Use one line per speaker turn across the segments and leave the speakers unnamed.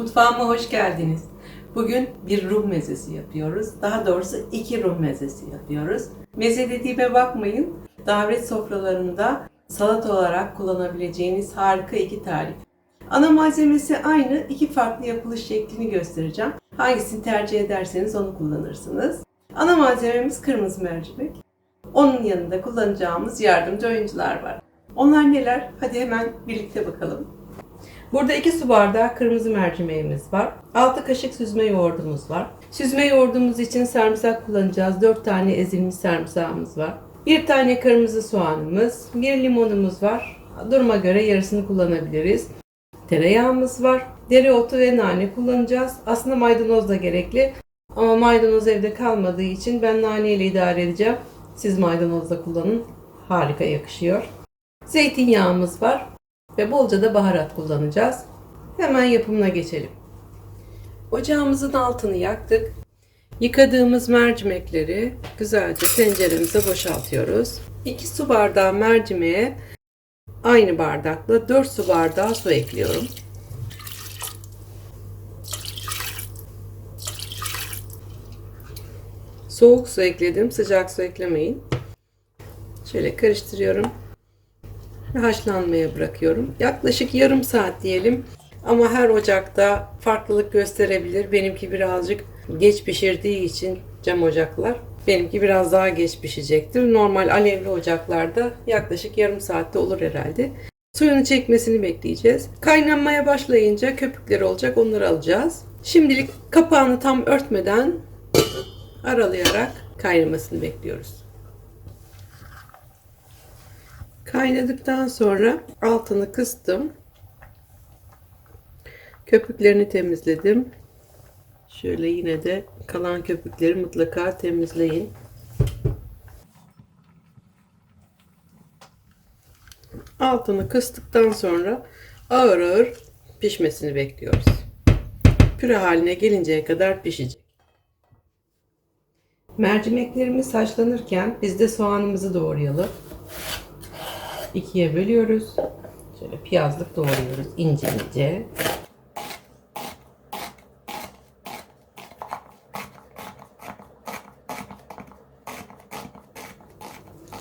Mutfağıma hoş geldiniz. Bugün bir Rum mezesi yapıyoruz. Daha doğrusu iki Rum mezesi yapıyoruz. Meze dediğime bakmayın. Davet sofralarında salat olarak kullanabileceğiniz harika iki tarif. Ana malzemesi aynı, iki farklı yapılış şeklini göstereceğim. Hangisini tercih ederseniz onu kullanırsınız. Ana malzememiz kırmızı mercimek. Onun yanında kullanacağımız yardımcı oyuncular var. Onlar neler? Hadi hemen birlikte bakalım. Burada 2 su bardağı kırmızı mercimeğimiz var. 6 kaşık süzme yoğurdumuz var. Süzme yoğurdumuz için sarımsak kullanacağız. 4 tane ezilmiş sarımsağımız var. 1 tane kırmızı soğanımız, 1 limonumuz var. Duruma göre yarısını kullanabiliriz. Tereyağımız var. Dereotu ve nane kullanacağız. Aslında maydanoz da gerekli. Ama maydanoz evde kalmadığı için ben nane ile idare edeceğim. Siz maydanoz da kullanın. Harika yakışıyor. Zeytinyağımız var ve bolca da baharat kullanacağız. Hemen yapımına geçelim. Ocağımızın altını yaktık. Yıkadığımız mercimekleri güzelce tenceremize boşaltıyoruz. 2 su bardağı mercimeğe aynı bardakla 4 su bardağı su ekliyorum. Soğuk su ekledim, sıcak su eklemeyin. Şöyle karıştırıyorum haşlanmaya bırakıyorum. Yaklaşık yarım saat diyelim. Ama her ocakta farklılık gösterebilir. Benimki birazcık geç pişirdiği için cam ocaklar. Benimki biraz daha geç pişecektir. Normal alevli ocaklarda yaklaşık yarım saatte olur herhalde. Suyunu çekmesini bekleyeceğiz. Kaynanmaya başlayınca köpükleri olacak onları alacağız. Şimdilik kapağını tam örtmeden aralayarak kaynamasını bekliyoruz. Kaynadıktan sonra altını kıstım. Köpüklerini temizledim. Şöyle yine de kalan köpükleri mutlaka temizleyin. Altını kıstıktan sonra ağır ağır pişmesini bekliyoruz. Püre haline gelinceye kadar pişecek. Mercimeklerimiz haşlanırken biz de soğanımızı doğrayalım ikiye bölüyoruz. Şöyle piyazlık doğruyoruz ince ince.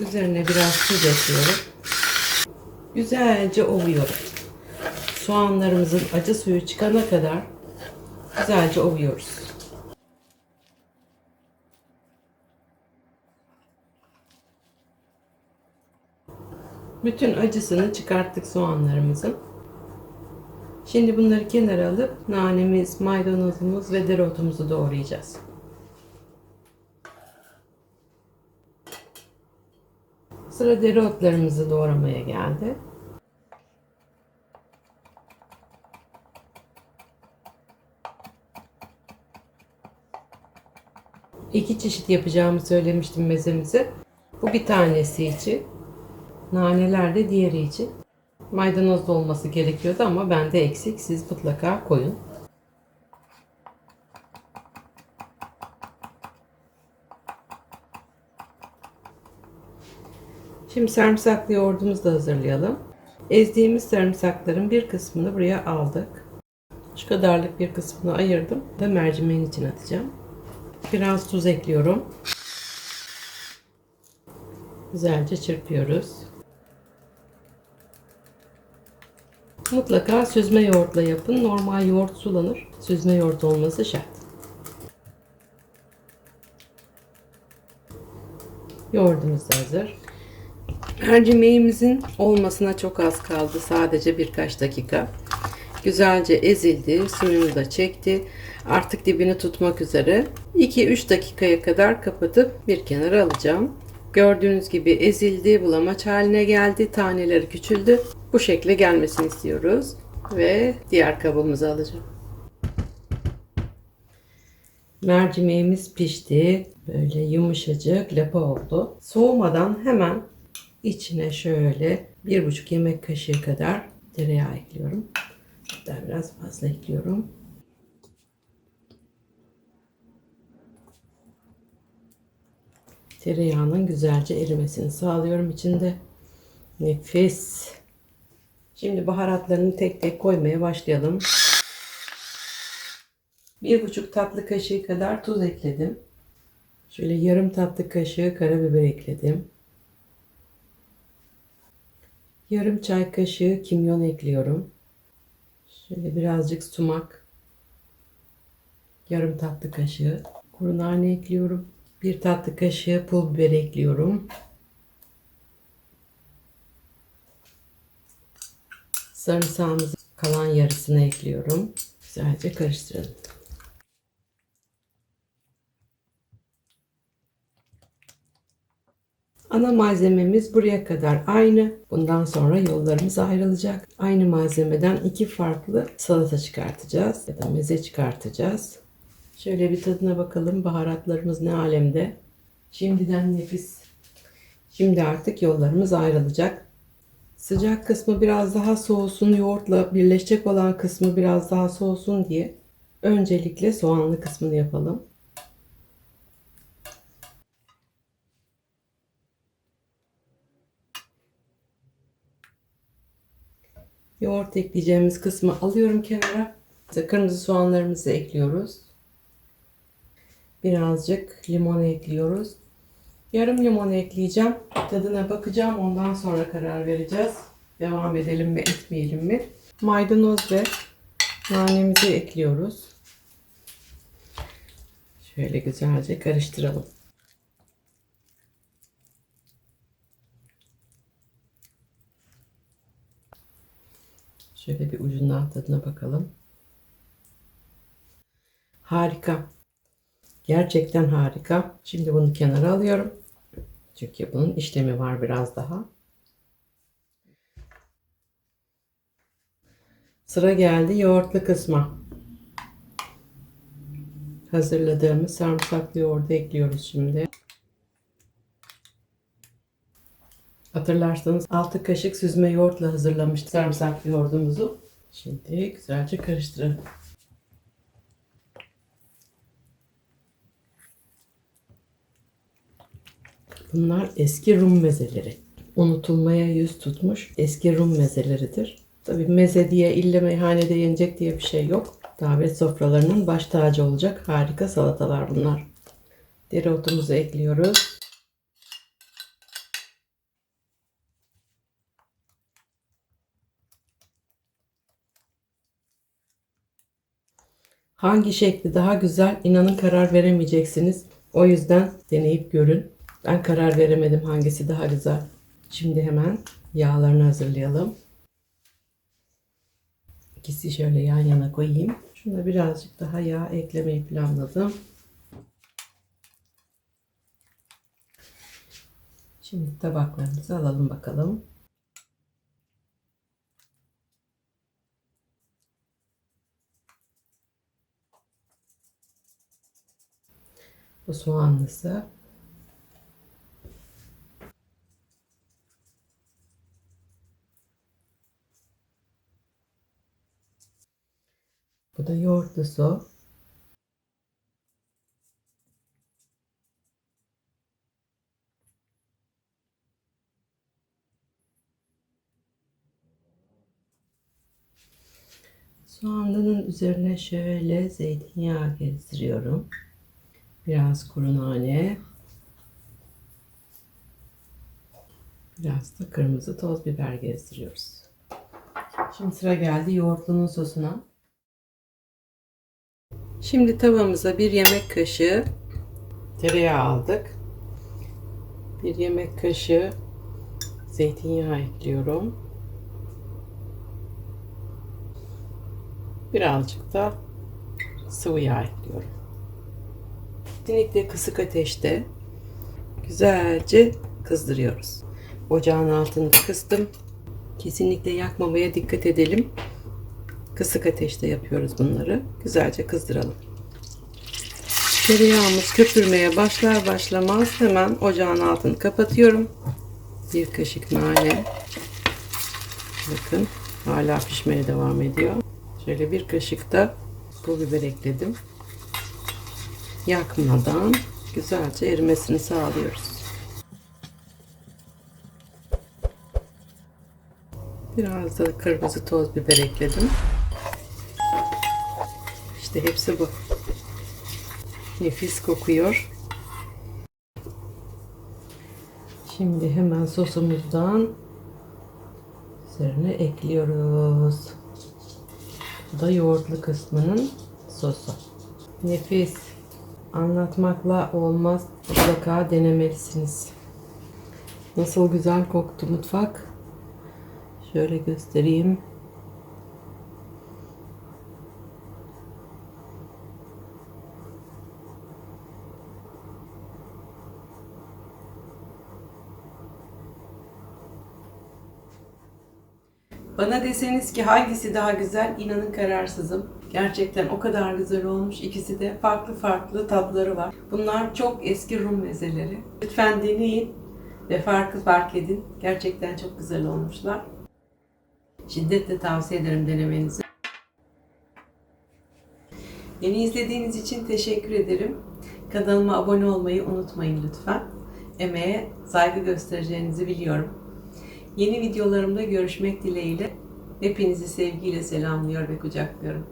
Üzerine biraz tuz ekliyorum. Güzelce ovuyorum. Soğanlarımızın acı suyu çıkana kadar güzelce ovuyoruz. Bütün acısını çıkarttık soğanlarımızın. Şimdi bunları kenara alıp nanemiz, maydanozumuz ve dereotumuzu doğrayacağız. Sıra dereotlarımızı doğramaya geldi. İki çeşit yapacağımı söylemiştim mezemize. Bu bir tanesi için. Naneler de diğeri için. Maydanoz da olması gerekiyordu ama bende eksik. Siz mutlaka koyun. Şimdi sarımsaklı yoğurdumuzu da hazırlayalım. Ezdiğimiz sarımsakların bir kısmını buraya aldık. Şu kadarlık bir kısmını ayırdım ve mercimeğin içine atacağım. Biraz tuz ekliyorum. Güzelce çırpıyoruz. Mutlaka süzme yoğurtla yapın. Normal yoğurt sulanır. Süzme yoğurt olması şart. Yoğurdumuz da hazır. Mercimeğimizin olmasına çok az kaldı. Sadece birkaç dakika. Güzelce ezildi. Suyunu da çekti. Artık dibini tutmak üzere. 2-3 dakikaya kadar kapatıp bir kenara alacağım. Gördüğünüz gibi ezildi, bulamaç haline geldi, taneleri küçüldü. Bu şekle gelmesini istiyoruz. Ve diğer kabımızı alacağım. Mercimeğimiz pişti. Böyle yumuşacık lapa oldu. Soğumadan hemen içine şöyle bir buçuk yemek kaşığı kadar tereyağı ekliyorum. Hatta biraz fazla ekliyorum. tereyağının güzelce erimesini sağlıyorum içinde. Nefis. Şimdi baharatlarını tek tek koymaya başlayalım. Bir buçuk tatlı kaşığı kadar tuz ekledim. Şöyle yarım tatlı kaşığı karabiber ekledim. Yarım çay kaşığı kimyon ekliyorum. Şöyle birazcık sumak. Yarım tatlı kaşığı kuru nane ekliyorum. Bir tatlı kaşığı pul biber ekliyorum. Sarımsağımızın kalan yarısını ekliyorum. Güzelce karıştıralım. Ana malzememiz buraya kadar aynı. Bundan sonra yollarımız ayrılacak. Aynı malzemeden iki farklı salata çıkartacağız ya da meze çıkartacağız. Şöyle bir tadına bakalım. Baharatlarımız ne alemde. Şimdiden nefis. Şimdi artık yollarımız ayrılacak. Sıcak kısmı biraz daha soğusun, yoğurtla birleşecek olan kısmı biraz daha soğusun diye öncelikle soğanlı kısmını yapalım. Yoğurt ekleyeceğimiz kısmı alıyorum kenara. Kırmızı soğanlarımızı ekliyoruz. Birazcık limon ekliyoruz. Yarım limon ekleyeceğim. Tadına bakacağım. Ondan sonra karar vereceğiz. Devam edelim mi etmeyelim mi? Maydanoz ve nanemizi ekliyoruz. Şöyle güzelce karıştıralım. Şöyle bir ucundan tadına bakalım. Harika. Gerçekten harika. Şimdi bunu kenara alıyorum. Çünkü bunun işlemi var biraz daha. Sıra geldi yoğurtlu kısma. Hazırladığımız sarımsaklı yoğurdu ekliyoruz şimdi. Hatırlarsanız 6 kaşık süzme yoğurtla hazırlamıştık sarımsaklı yoğurdumuzu. Şimdi güzelce karıştıralım. Bunlar eski Rum mezeleri. Unutulmaya yüz tutmuş eski Rum mezeleridir. Tabii meze diye ille meyhanede yenecek diye bir şey yok. Davet sofralarının baş tacı olacak harika salatalar bunlar. Dereotumuzu ekliyoruz. Hangi şekli daha güzel inanın karar veremeyeceksiniz. O yüzden deneyip görün. Ben karar veremedim hangisi daha güzel. Şimdi hemen yağlarını hazırlayalım. İkisi şöyle yan yana koyayım. Şuna birazcık daha yağ eklemeyi planladım. Şimdi tabaklarımızı alalım bakalım. Bu soğanlısı. Yoğurtlusu. Soğanlının üzerine şöyle zeytinyağı gezdiriyorum. Biraz kuru nane. Biraz da kırmızı toz biber gezdiriyoruz. Şimdi sıra geldi yoğurtlunun sosuna. Şimdi tavamıza bir yemek kaşığı tereyağı aldık. Bir yemek kaşığı zeytinyağı ekliyorum. Birazcık da sıvı yağ ekliyorum. Kesinlikle kısık ateşte güzelce kızdırıyoruz. Ocağın altında kıstım. Kesinlikle yakmamaya dikkat edelim. Kısık ateşte yapıyoruz bunları. Güzelce kızdıralım. Tereyağımız köpürmeye başlar başlamaz hemen ocağın altını kapatıyorum. Bir kaşık nane. Bakın hala pişmeye devam ediyor. Şöyle bir kaşık da pul biber ekledim. Yakmadan güzelce erimesini sağlıyoruz. Biraz da kırmızı toz biber ekledim. İşte hepsi bu. Nefis kokuyor. Şimdi hemen sosumuzdan üzerine ekliyoruz. Bu da yoğurtlu kısmının sosu. Nefis. Anlatmakla olmaz. Mutlaka denemelisiniz. Nasıl güzel koktu mutfak. Şöyle göstereyim. Bana deseniz ki hangisi daha güzel inanın kararsızım. Gerçekten o kadar güzel olmuş. İkisi de farklı farklı tatları var. Bunlar çok eski Rum mezeleri. Lütfen deneyin ve farkı fark edin. Gerçekten çok güzel olmuşlar. Şiddetle tavsiye ederim denemenizi. Beni izlediğiniz için teşekkür ederim. Kanalıma abone olmayı unutmayın lütfen. Emeğe saygı göstereceğinizi biliyorum. Yeni videolarımda görüşmek dileğiyle hepinizi sevgiyle selamlıyor ve kucaklıyorum.